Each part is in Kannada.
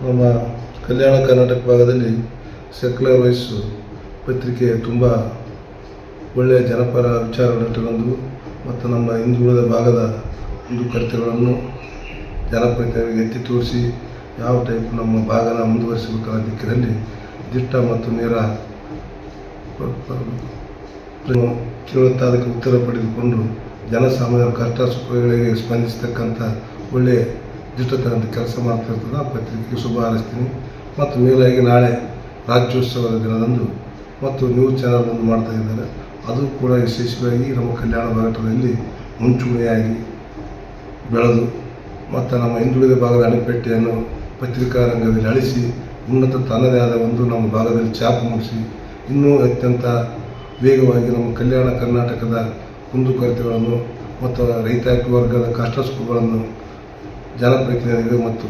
ನಮ್ಮ ಕಲ್ಯಾಣ ಕರ್ನಾಟಕ ಭಾಗದಲ್ಲಿ ಸೆಕ್ಯುಲರ್ ವಾಯ್ಸ್ ಪತ್ರಿಕೆ ತುಂಬ ಒಳ್ಳೆಯ ಜನಪರ ವಿಚಾರಗಳಿಟ್ಟುಕೊಂಡು ಮತ್ತು ನಮ್ಮ ಹಿಂದುಳಿದ ಭಾಗದ ಒಂದು ಕರ್ತವ್ಯಗಳನ್ನು ಜನಪ್ರತಿನಿಧಿಗಳಿಗೆ ಎತ್ತಿ ತೋರಿಸಿ ಯಾವ ಟೈಪ್ ನಮ್ಮ ಭಾಗನ ಮುಂದುವರಿಸಬೇಕಾದ ದಿಕ್ಕಿನಲ್ಲಿ ದಿಟ್ಟ ಮತ್ತು ನೇರ ಕೇಳುತ್ತಾ ಅದಕ್ಕೆ ಉತ್ತರ ಪಡೆದುಕೊಂಡು ಜನಸಾಮಾನ್ಯರ ಕಷ್ಟ ಸುಖಗಳಿಗೆ ಸ್ಪಂದಿಸತಕ್ಕಂಥ ಒಳ್ಳೆಯ ದಿಟ್ಟತನದ ಕೆಲಸ ಮಾಡ್ತಿರ್ತದೆ ಆ ಪತ್ರಿಕೆಗೆ ಶುಭ ಹಾರೈಸ್ತೀನಿ. ಮತ್ತು ಮೇಲಾಗಿ ನಾಳೆ ರಾಜ್ಯೋತ್ಸವದ ದಿನದಂದು ಮತ್ತು ನ್ಯೂಸ್ ಚಾನಲ್ ಒಂದು ಮಾಡ್ತಾ ಇದ್ದಾರೆ. ಅದು ಕೂಡ ವಿಶೇಷವಾಗಿ ನಮ್ಮ ಕಲ್ಯಾಣ ಭಾರತದಲ್ಲಿ ಮುಂಚೂಣಿಯಾಗಿ ಬೆಳೆದು, ಮತ್ತು ನಮ್ಮ ಹಿಂದುಳಿದ ಭಾಗದ ಅಣೆಪಟ್ಟಿಯನ್ನು ಪತ್ರಿಕಾ ರಂಗದಲ್ಲಿ ಅಳಿಸಿ, ಉನ್ನತ ತನ್ನದೇ ಆದ ಒಂದು ನಮ್ಮ ಭಾಗದಲ್ಲಿ ಚಾಪು ಮೂಡಿಸಿ, ಇನ್ನೂ ಅತ್ಯಂತ ವೇಗವಾಗಿ ನಮ್ಮ ಕಲ್ಯಾಣ ಕರ್ನಾಟಕದ ಕುಂದುಕೊರತೆಗಳನ್ನು ಮತ್ತು ರೈತಾಪಿ ವರ್ಗದ ಕಷ್ಟ ಸುಖಗಳನ್ನು ಜನಪ್ರತಿನಿಧಿಗಳು ಮತ್ತು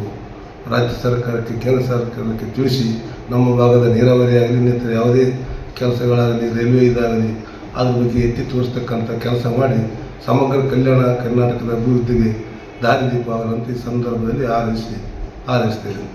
ರಾಜ್ಯ ಸರ್ಕಾರಕ್ಕೆ, ಕೇಂದ್ರ ಸರ್ಕಾರಕ್ಕೆ ತಿಳಿಸಿ ನಮ್ಮ ಭಾಗದ ನೀರಾವರಿ ಆಗಲಿ, ಇನ್ನಿತರ ಯಾವುದೇ ಕೆಲಸಗಳಾಗಲಿ, ರೈಲ್ವೆ ಇದಾಗಲಿ, ಅದ್ರ ಬಗ್ಗೆ ಎತ್ತಿ ತೋರಿಸ್ತಕ್ಕಂಥ ಕೆಲಸ ಮಾಡಿ ಸಮಗ್ರ ಕಲ್ಯಾಣ ಕರ್ನಾಟಕದ ಅಭಿವೃದ್ಧಿಗೆ ದಾರಿದೀಪ ಅವರಂತೆ ಈ ಸಂದರ್ಭದಲ್ಲಿ ಆರಿಸಿ ಹಾರೈಸ್ತೇನೆ.